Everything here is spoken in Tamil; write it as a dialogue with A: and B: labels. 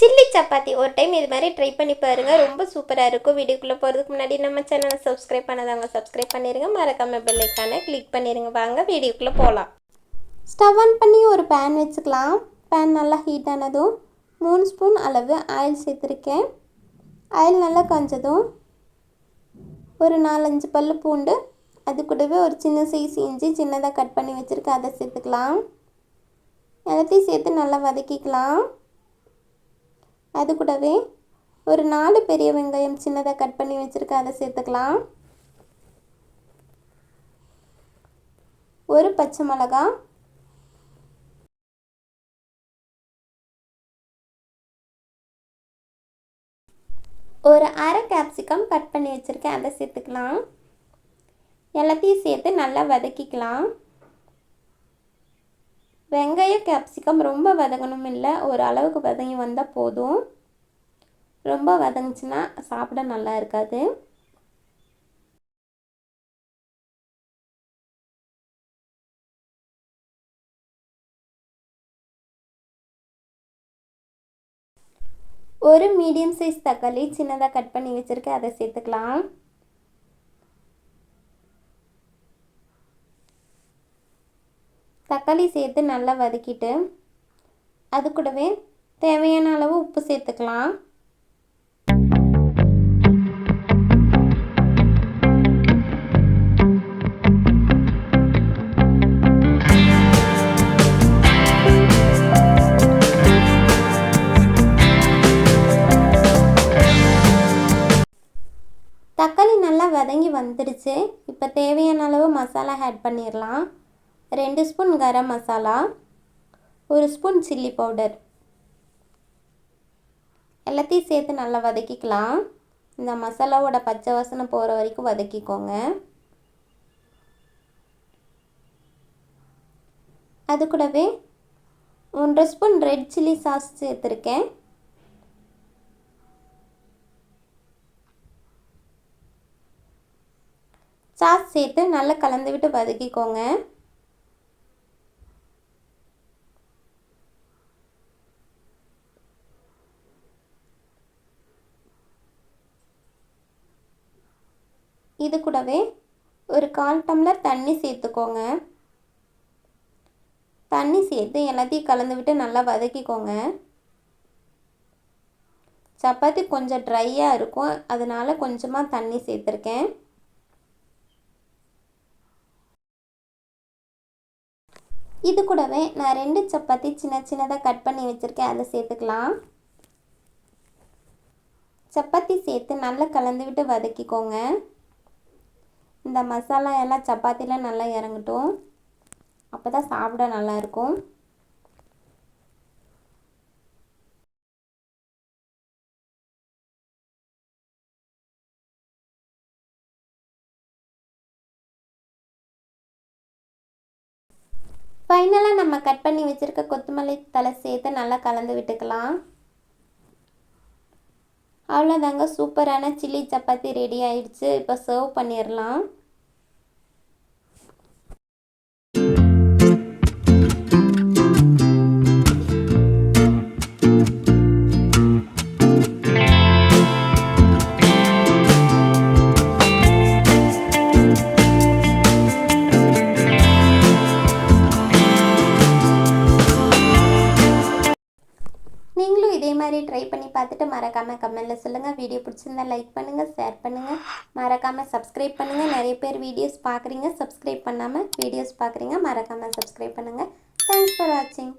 A: சில்லி சப்பாத்தி ஒரு டைம் இது மாதிரி ட்ரை பண்ணி பாருங்கள் ரொம்ப சூப்பராக இருக்கும். வீடியோக்குள்ளே போகிறதுக்கு முன்னாடி நம்ம சேனலை சப்ஸ்கிரைப் பண்ணதாங்க சப்ஸ்கிரைப் பண்ணிடுங்க மறக்காம பெல்லைக்கான கிளிக் பண்ணிடுங்க வாங்க வீடியோக்குள்ளே போகலாம் ஸ்டவ் ஆன் பண்ணி ஒரு பேன் வச்சுக்கலாம். பேன் நல்லா ஹீட் ஆனதும் மூணு ஸ்பூன் அளவு ஆயில் சேர்த்துருக்கேன். ஆயில் நல்லா காஞ்சதும் ஒரு நாலஞ்சு பல் பூண்டு அது கூடவே ஒரு சின்ன சைஸ் இஞ்சி சின்னதாக கட் பண்ணி வச்சுருக்கேன். அதை சேர்த்துக்கலாம். எல்லாத்தையும் சேர்த்து நல்லா வதக்கிக்கலாம். அது கூடவே ஒரு நாலு பெரிய வெங்காயம் சின்னதாக கட் பண்ணி வச்சுருக்கேன் அதை சேர்த்துக்கலாம். ஒரு பச்சை மிளகா. ஒரு அரை கேப்சிகம் கட் பண்ணி வச்சுருக்கேன் அதை சேர்த்துக்கலாம். எல்லாத்தையும் சேர்த்து நல்லா வதக்கிக்கலாம். வெங்காயம் கேப்சிகம் ரொம்ப வதங்கணும் இல்லை ஒரு அளவுக்கு வதங்கி வந்தால் போதும். ரொம்ப வதங்கிச்சுன்னா சாப்பிட நல்லா இருக்காது. ஒரு மீடியம் சைஸ் தக்காளி சின்னதாக கட் பண்ணி வச்சுருக்கேன். அதை சேர்த்துக்கலாம். தக்காளி சேர்த்து நல்லா வதக்கிட்டு அது கூடவே தேவையான அளவு உப்பு சேர்த்துக்கலாம். வந்துடுச்சு இப்போ தேவையான அளவு மசாலா ஆட் பண்ணிடலாம் ரெண்டு ஸ்பூன் கரம் மசாலா. ஒரு ஸ்பூன் சில்லி பவுடர். எல்லாத்தையும் சேர்த்து நல்லா வதக்கிக்கலாம். இந்த மசாலாவோட பச்சை வாசனை போகிற வரைக்கும் வதக்கிக்கோங்க. அது கூடவே ஒன்றரை ஸ்பூன் ரெட் சில்லி சாஸ் சேர்த்துருக்கேன். சாஸ் சேர்த்து நல்லா கலந்து விட்டு வதக்கிக்கோங்க இது கூடவே ஒரு கால் டம்ளர் தண்ணி சேர்த்துக்கோங்க. தண்ணி சேர்த்து எல்லாத்தையும் கலந்து விட்டு நல்லா வதக்கிக்கோங்க. சப்பாத்தி கொஞ்சம் ட்ரையாக இருக்கும். அதனால் கொஞ்சமாக தண்ணி சேர்த்துருக்கேன். இது கூடவே நான் ரெண்டு சப்பாத்தி சின்ன சின்னதாக கட் பண்ணி வச்சுருக்கேன். அதை சேர்த்துக்கலாம். சப்பாத்தி சேர்த்து நல்லா கலந்து விட்டு வதக்கிக்கோங்க. இந்த மசாலா எல்லாம் சப்பாத்தியில் நல்லா இறங்கட்டும். அப்போ தான் சாப்பிட நல்லாயிருக்கும் ஃபைனலாக நம்ம கட் பண்ணி வச்சுருக்க கொத்தமல்லி தலை சேர்த்து நல்லா கலந்து விட்டுக்கலாம். அவ்வளோதாங்க சூப்பரான சில்லி சப்பாத்தி ரெடி ஆயிடுச்சு. இப்போ சர்வ் பண்ணிடலாம். மாதிரி ட்ரை பண்ணி பார்த்துட்டு மறக்காமல் கமெண்டில் சொல்லுங்கள் வீடியோ பிடிச்சிருந்தா லைக் பண்ணுங்கள் ஷேர் பண்ணுங்கள் மறக்காமல் சப்ஸ்கிரைப் பண்ணுங்கள் நிறைய பேர் வீடியோஸ் பார்க்குறீங்க சப்ஸ்கிரைப் பண்ணாமல் வீடியோஸ் பார்க்குறீங்க மறக்காமல் சப்ஸ்கிரைப் பண்ணுங்கள் தேங்க்ஸ் ஃபார் வாட்சிங்